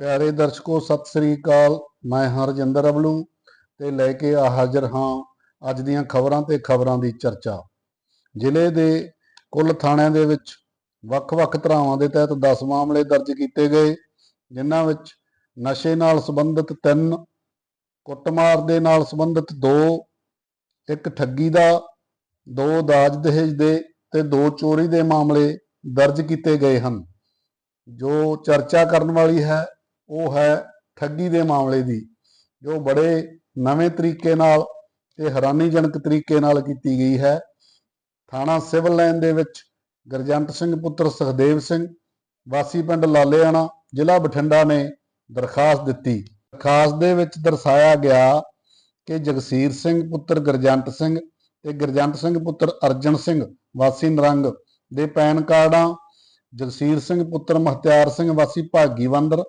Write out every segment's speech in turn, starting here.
ਪਿਆਰੇ ਦਰਸ਼ਕੋ, ਸਤਿ ਸ੍ਰੀ ਅਕਾਲ। ਮੈਂ ਹਰਜਿੰਦਰ ਅਬਲੂ ਤੇ ਲੈ ਕੇ ਆ ਹਾਜ਼ਰ ਹਾਂ ਅੱਜ ਦੀਆਂ ਖਬਰਾਂ ਤੇ ਖਬਰਾਂ ਦੀ ਚਰਚਾ। ਜ਼ਿਲ੍ਹੇ ਦੇ ਕੁੱਲ ਥਾਣਿਆਂ ਦੇ ਵਿੱਚ ਵੱਖ-ਵੱਖ ਧਰਾਵਾਂ ਦੇ ਤਹਿਤ 10 ਮਾਮਲੇ ਦਰਜ ਕੀਤੇ ਗਏ, ਜਿਨ੍ਹਾਂ ਵਿੱਚ ਨਸ਼ੇ ਨਾਲ ਸੰਬੰਧਿਤ 3 ਕੁੱਟਮਾਰ ਦੇ ਨਾਲ ਸੰਬੰਧਿਤ 2 ਇੱਕ ਠੱਗੀ ਦਾ, ਦੋ ਦਾਜ ਦਹੇਜ ਦੇ ਤੇ ਦੋ ਚੋਰੀ ਦੇ ਮਾਮਲੇ ਦਰਜ ਕੀਤੇ ਗਏ ਹਨ। ਜੋ ਚਰਚਾ ਕਰਨ ਵਾਲੀ ਹੈ ਉਹ ਹੈ ਠੱਗੀ ਦੇ ਮਾਮਲੇ ਦੀ, ਜੋ ਬੜੇ ਨਵੇਂ ਤਰੀਕੇ ਨਾਲ ਤੇ ਹੈਰਾਨੀਜਨਕ ਤਰੀਕੇ ਨਾਲ ਕੀਤੀ ਗਈ ਹੈ। ਥਾਣਾ ਸਿਵਲ ਲਾਈਨ ਦੇ ਵਿੱਚ ਗਰਜੰਟ ਸਿੰਘ ਪੁੱਤਰ ਸੁਖਦੇਵ ਸਿੰਘ, ਵਾਸੀ ਪਿੰਡ ਲਾਲੇਆਣਾ, ਜ਼ਿਲ੍ਹਾ ਬਠਿੰਡਾ ਨੇ ਦਰਖਾਸਤ ਦਿੱਤੀ। ਦਰਖਾਸਤ ਦੇ ਵਿੱਚ ਦਰਸਾਇਆ ਗਿਆ ਕਿ ਜਗਸੀਰ ਸਿੰਘ ਪੁੱਤਰ ਗਰਜੰਟ ਸਿੰਘ ਤੇ ਗਰਜੰਟ ਸਿੰਘ ਪੁੱਤਰ ਅਰਜਨ ਸਿੰਘ, ਵਾਸੀ ਨਰੰਗ ਦੇ ਪੈਨ ਕਾਰਡਾਂ, ਜਗਸੀਰ ਸਿੰਘ ਪੁੱਤਰ ਮਹਤਿਆਰ ਸਿੰਘ, ਵਾਸੀ ਭਾਗੀ ਭਾਗੀਵੰਦਰ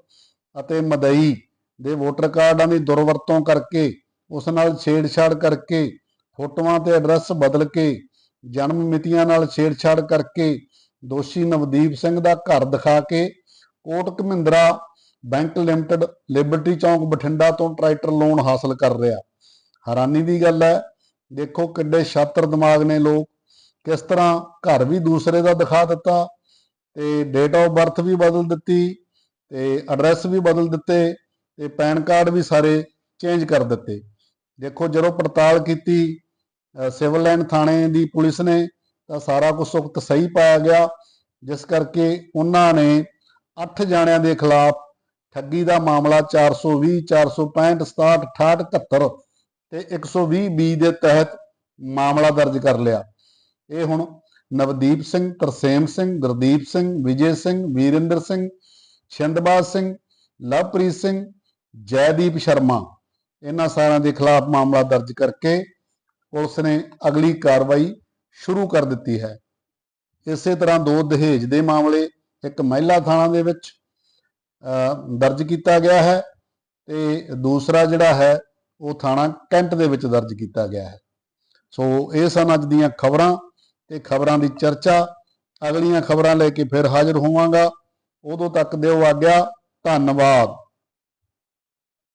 ਅਤੇ ਮਦਈ ਦੇ ਵੋਟਰ ਕਾਰਡਾਂ ਦੀ ਦੁਰਵਰਤੋਂ ਕਰਕੇ, ਉਸ ਨਾਲ ਛੇੜਛਾੜ ਕਰਕੇ, ਫੋਟੋਆਂ ਤੇ ਐਡਰੈਸ ਬਦਲ ਕੇ, ਜਨਮ ਮਿਤੀਆਂ ਨਾਲ ਛੇੜਛਾੜ ਕਰਕੇ, ਦੋਸ਼ੀ ਨਵਦੀਪ ਸਿੰਘ ਦਾ ਘਰ ਦਿਖਾ ਕੇ, Kotak Mahindra bank limited, liberty ਚੌਂਕ ਬਠਿੰਡਾ ਤੋਂ ਟਰੈਕਟਰ ਲੋਨ ਹਾਸਲ ਕਰ ਰਿਹਾ। ਹੈਰਾਨੀ ਦੀ ਗੱਲ ਹੈ, ਦੇਖੋ ਕਿੱਡੇ ਛਾਤਰ ਦਿਮਾਗ ਨੇ ਲੋਕ। ਕਿਸ ਤਰ੍ਹਾਂ ਘਰ ਵੀ ਦੂਸਰੇ ਦਾ ਦਿਖਾ ਦਿੱਤਾ ਤੇ ਡੇਟ ਆਫ ਬਰਥ ਵੀ ਬਦਲ ਦਿੱਤੀ ਤੇ ਐਡਰੈਸ ਵੀ ਬਦਲ ਦਿੱਤੇ ਤੇ ਪੈਨ ਕਾਰਡ ਵੀ ਸਾਰੇ ਚੇਂਜ ਕਰ ਦਿੱਤੇ। ਦੇਖੋ, ਜਦੋਂ ਪੜਤਾਲ ਕੀਤੀ ਸਿਵਲ ਲਾਈਨ ਥਾਣੇ ਦੀ ਪੁਲਿਸ ਨੇ, ਤਾਂ ਸਾਰਾ ਕੁਝ ਸੁਖਤ ਸਹੀ ਪਾਇਆ ਗਿਆ, ਜਿਸ ਕਰਕੇ ਉਹਨਾਂ ਨੇ 8 ਜਾਣਿਆਂ ਦੇ ਖਿਲਾਫ ਠੱਗੀ ਦਾ ਮਾਮਲਾ 420 465 67 68 71 ਤੇ 120 ਬੀ ਦੇ ਤਹਿਤ ਮਾਮਲਾ ਦਰਜ ਕਰ ਲਿਆ। ਇਹ ਹੁਣ ਨਵਦੀਪ ਸਿੰਘ, ਤਰਸੇਮ ਸਿੰਘ, ਗੁਰਦੀਪ ਸਿੰਘ, ਵਿਜੇ ਸਿੰਘ, ਵੀਰਿੰਦਰ ਸਿੰਘ ਛਿੰਦਬਾਜ਼ ਸਿੰਘ, ਲਵਪ੍ਰੀਤ ਸਿੰਘ, ਜੈਦੀਪ ਸ਼ਰਮਾ। ਇਹਨਾਂ ਸਾਰਿਆਂ ਦੇ ਖਿਲਾਫ ਮਾਮਲਾ ਦਰਜ ਕਰਕੇ ਪੁਲਿਸ ਨੇ ਅਗਲੀ ਕਾਰਵਾਈ ਸ਼ੁਰੂ ਕਰ ਦਿੱਤੀ ਹੈ। ਇਸੇ ਤਰ੍ਹਾਂ ਦੋ ਦਹੇਜ ਦੇ ਮਾਮਲੇ ਇੱਕ ਮਹਿਲਾ ਥਾਣਾ ਦੇ ਵਿੱਚ ਦਰਜ ਕੀਤਾ ਗਿਆ ਹੈ ਤੇ ਦੂਸਰਾ ਜਿਹੜਾ ਹੈ ਉਹ ਥਾਣਾ ਕੈਂਟ ਦੇ ਵਿੱਚ ਦਰਜ ਕੀਤਾ ਗਿਆ ਹੈ। ਸੋ ਇਹ ਸਨ ਅੱਜ ਦੀਆਂ ਖਬਰਾਂ ਤੇ ਖਬਰਾਂ ਦੀ ਚਰਚਾ। ਅਗਲੀਆਂ ਖਬਰਾਂ ਲੈ ਕੇ ਫਿਰ ਹਾਜ਼ਰ ਹੋਵਾਂਗਾ। ਉਦੋਂ ਤੱਕ ਦਿਓ ਆਗਿਆ ਧੰਨਵਾਦ।